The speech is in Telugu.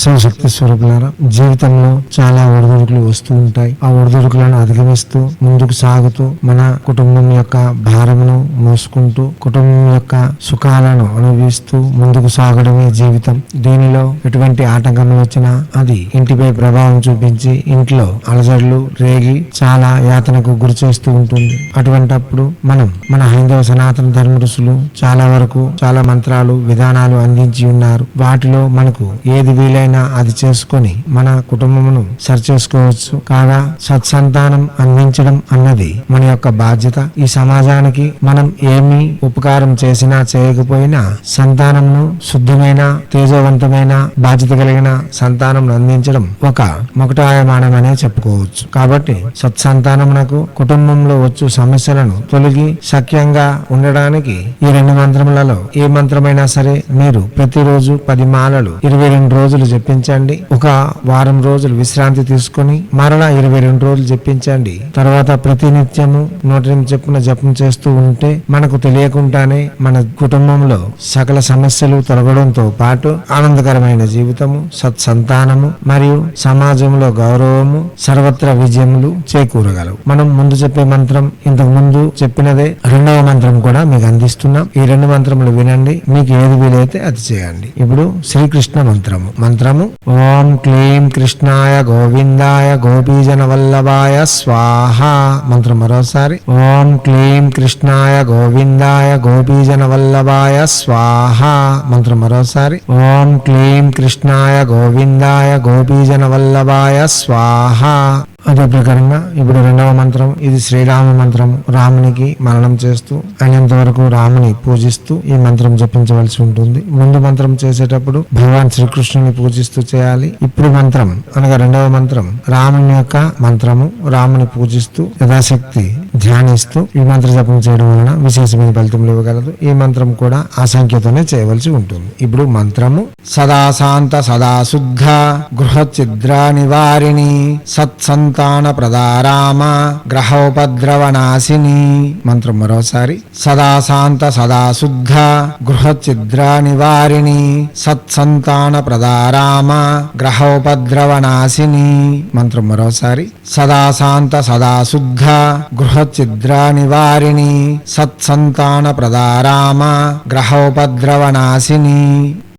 శివశక్తి స్వరూపులారా జీవితంలో చాలా ఒడిదుడుకులు వస్తూ ఉంటాయి. ఆ ఒడిదుడుకులను అధిగమిస్తూ ముందుకు సాగుతూ మన కుటుంబం యొక్క భారమును మోసుకుంటూ కుటుంబం యొక్క సుఖాలను అనుభవిస్తూ ముందుకు సాగడమే జీవితం. దీనిలో ఎటువంటి ఆటంకం వచ్చినా అది ఇంటిపై ప్రభావం చూపించి ఇంట్లో అలజడులు రేగి చాలా యాతనకు గురి చేస్తూ ఉంటుంది. అటువంటప్పుడు మనం మన హైందవ సనాతన ధర్మ ఋషులు చాలా వరకు చాలా మంత్రాలు విధానాలు అందించి ఉన్నారు. వాటిలో మనకు ఏది వీలైన అది చేసుకొని మన కుటుంబమును సరిచేసుకోవచ్చు. కాగా సత్సంతానం అందించడం అన్నది మన యొక్క బాధ్యత. ఈ సమాజానికి మనం ఏమి ఉపకారం చేసినా చేయకపోయినా సంతానంను శుద్ధమైన తేజవంతమైన బాధ్యత కలిగిన సంతానం అందించడం ఒక మొకటాయమానమనే చెప్పుకోవచ్చు. కాబట్టి సత్సంతానమునకు కుటుంబంలో వచ్చు సమస్యలను తొలగి సఖ్యంగా ఉండడానికి ఈ రెండు మంత్రములలో ఏ మంత్రమైనా సరే మీరు ప్రతిరోజు పది మాలలు ఇరవై రెండు రోజులు జపించండి. ఒక వారం రోజులు విశ్రాంతి తీసుకొని మరలా ఇరవై రెండు రోజులు జపించండి. తర్వాత ప్రతి నిత్యము నూట ఎనిమిది చెప్పున జపం చేస్తూ ఉంటే మనకు తెలియకుండానే మన కుటుంబంలో సకల సమస్యలు తొలగడంతో పాటు ఆనందకరమైన జీవితము సత్సంతానము మరియు సమాజంలో గౌరవము సర్వత్ర విజయములు చేకూరగలవు. మనం ముందు చెప్పే మంత్రం ఇంతకు ముందు చెప్పినదే రెండవ మంత్రం కూడా మీకు అందిస్తున్నాం. ఈ రెండు మంత్రములు వినండి మీకు ఏది వీలైతే అది చేయండి. ఇప్పుడు శ్రీకృష్ణ మంత్రము. మంత్రము. ఓం క్లీం కృష్ణాయ గోవిందాయ గోపీజన వల్లభాయ స్వాహ మంత్రం మరోసారి. ఓం క్లీం కృష్ణాయ గోవిందాయ గోపీజన వల్లభాయ స్వాహ మంత్రం మరోసారి. ఓం క్లీం కృష్ణాయ గోవిందాయ గోపీజన వల్లభాయ స్వాహ అదే ప్రకారంగా ఇప్పుడు రెండవ మంత్రం ఇది శ్రీరామ మంత్రం. రామునికి మరణం చేస్తూ అయినంత వరకు రాముని పూజిస్తూ ఈ మంత్రం జపించవలసి ఉంటుంది. ముందు మంత్రం చేసేటప్పుడు భగవాన్ శ్రీకృష్ణుని పూజిస్తూ చేయాలి. ఇప్పుడు మంత్రం అనగా రెండవ మంత్రం. రాముని యొక్క మంత్రము రాముని పూజిస్తూ యథాశక్తి ధ్యానిస్తూ ఈ మంత్ర జపం చేయడం వలన విశేషమైన ఫలితములు ఇవ్వగలదు ఈ మంత్రం కూడా ఆ సంఖ్యతోనే చేయవలసి ఉంటుంది. ఇప్పుడు మంత్రము సదా శాంత సదా శుద్ధ గృహ నివారిణి సత్సంతాన ప్రదారామ గ్రహోపద్రవ నాశిని మంత్రం మరోసారి సదా శాంత సదా శుద్ధ గృహ చిద్ర నివారిణి సత్సంతాన ప్రదారామ గ్రహోపద్రవ నాశిని మంత్రం మరోసారి సదా శాంత సదా శుద్ధ గృహ ఛిద్ర నివారిణి సత్సంతాన ప్రదారామ గ్రహోపద్రవనాశిని